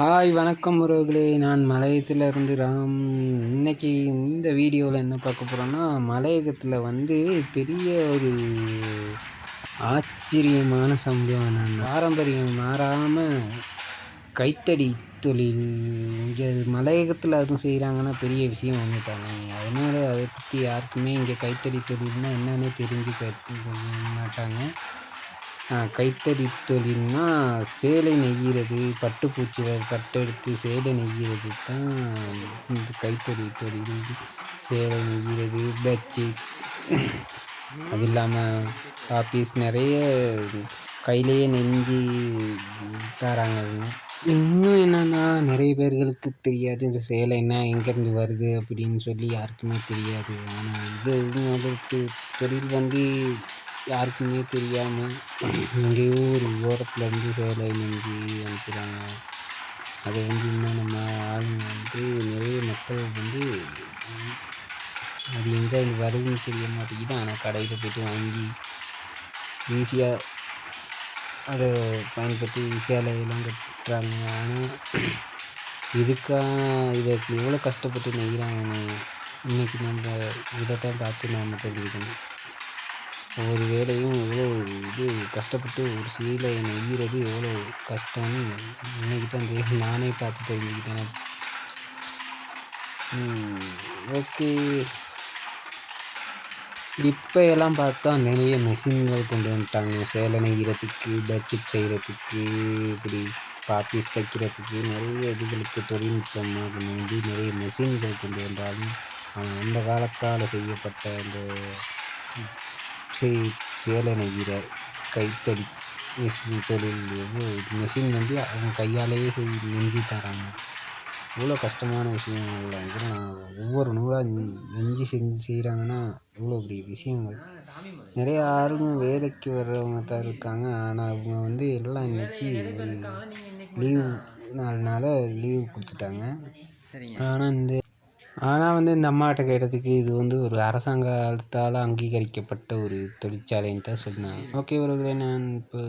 Hi வணக்கம் உறவுகளே. நான் மலையத்திலிருந்து ராம். இன்னைக்கு இந்த வீடியோவில் என்ன பார்க்க போகிறோன்னா மலையகத்தில் வந்து பெரிய ஒரு ஆச்சரியமான சம்பவம் நான் பாரம்பரியம் மாறாமல் கைத்தடி தொழில். இங்கே மலையகத்தில் அதுவும் செய்கிறாங்கன்னா பெரிய விஷயம் வந்துட்டாங்க அதனால் அதை பற்றி யாருக்குமே இங்கே கைத்தடி தொழில்னால் என்னன்னே தெரிஞ்சுக்க மாட்டாங்க. கைத்தறி தொழில்னா சேலை நெய்கிறது பட்டுப்பூச்சி பட்டெடுத்து சேலை நெய்கிறது தான் இந்த கைத்தறி தொழில். சேலை நெய்கிறது பெட்ஷீட் அது இல்லாமல் ஆஃபீஸ் நிறைய கையிலேயே நெஞ்சு தராங்க இன்னும் என்னென்னா நிறைய பேர்களுக்கு தெரியாது இந்த சேலைன்னா எங்கேருந்து வருது அப்படின்னு சொல்லி யாருக்குமே தெரியாது. ஆனால் இது இவங்களுக்கு தொழில் வந்து யாருக்குமே தெரியாமல் எங்கேயோ ஒரு ஓரத்தில் இருந்து சேலை நெஞ்சு அனுப்புகிறாங்க அதை வந்து இன்னும் நம்ம ஆளுங்க வந்து நிறைய மக்கள் வந்து அது எங்கே வருதுன்னு தெரிய மாட்டேங்குது. ஆனால் கடையில் போய்ட்டு வாங்கி ஈஸியாக அதை பயன்படுத்தி சேலையெல்லாம் கட்டுறாங்க. ஆனால் இதுக்காக இதை எவ்வளோ கஷ்டப்பட்டு நெய்கிறாங்கன்னு இன்றைக்கி நம்ம இதை தான் பார்த்து நாம் தெரிஞ்சுக்கணும். ஒவ்வொரு வேலையும் எவ்வளோ இது கஷ்டப்பட்டு ஒரு சீலை நெய்கிறது எவ்வளோ கஷ்டம்னு இன்னைக்கு தான் தெரியும் நானே பார்த்து தெரிஞ்சுக்கிட்டேன். ஓகே. இப்போ எல்லாம் பார்த்தா நிறைய மெஷின்கள் கொண்டு வந்துட்டாங்க. சேலை நெய்கிறதுக்கு பெட்ஷீட் செய்கிறதுக்கு இப்படி பாப்பீஸ் தைக்கிறதுக்கு நிறைய இதுகளுக்கு தொழில்நுட்பமாக வந்து நிறைய மெஷின்கள் கொண்டு வந்தாலும் அந்த காலத்தால் செய்யப்பட்ட அந்த சே சேலை நெய்கிற கைத்தறி மிஷின் தொழில் எவ்வளோ மிஷின் வந்து அவங்க கையாலேயே செய் நெஞ்சு தராங்க எவ்வளோ கஷ்டமான விஷயம் இல்லை இதெல்லாம் ஒவ்வொரு நூலாக நெஞ்சு செஞ்சு செய்கிறாங்கன்னா எவ்வளோ பெரிய விஷயங்கள் நிறைய ஆளுங்க வேலைக்கு வர்றவங்க தான் இருக்காங்க ஆனால் அவங்க வந்து எல்லாம் இன்றைக்கி லீவ் நாள்னால லீவ் கொடுத்துட்டாங்க ஆனால் இந்த ஆனால் வந்து இந்த அம்மாட்ட கேட்டதுக்கு இது வந்து ஒரு அரசாங்கத்தால் அங்கீகரிக்கப்பட்ட ஒரு தொழிற்சாலைன்னு தான் சொன்னாங்க ஓகே உறவுகளே நான் இப்போ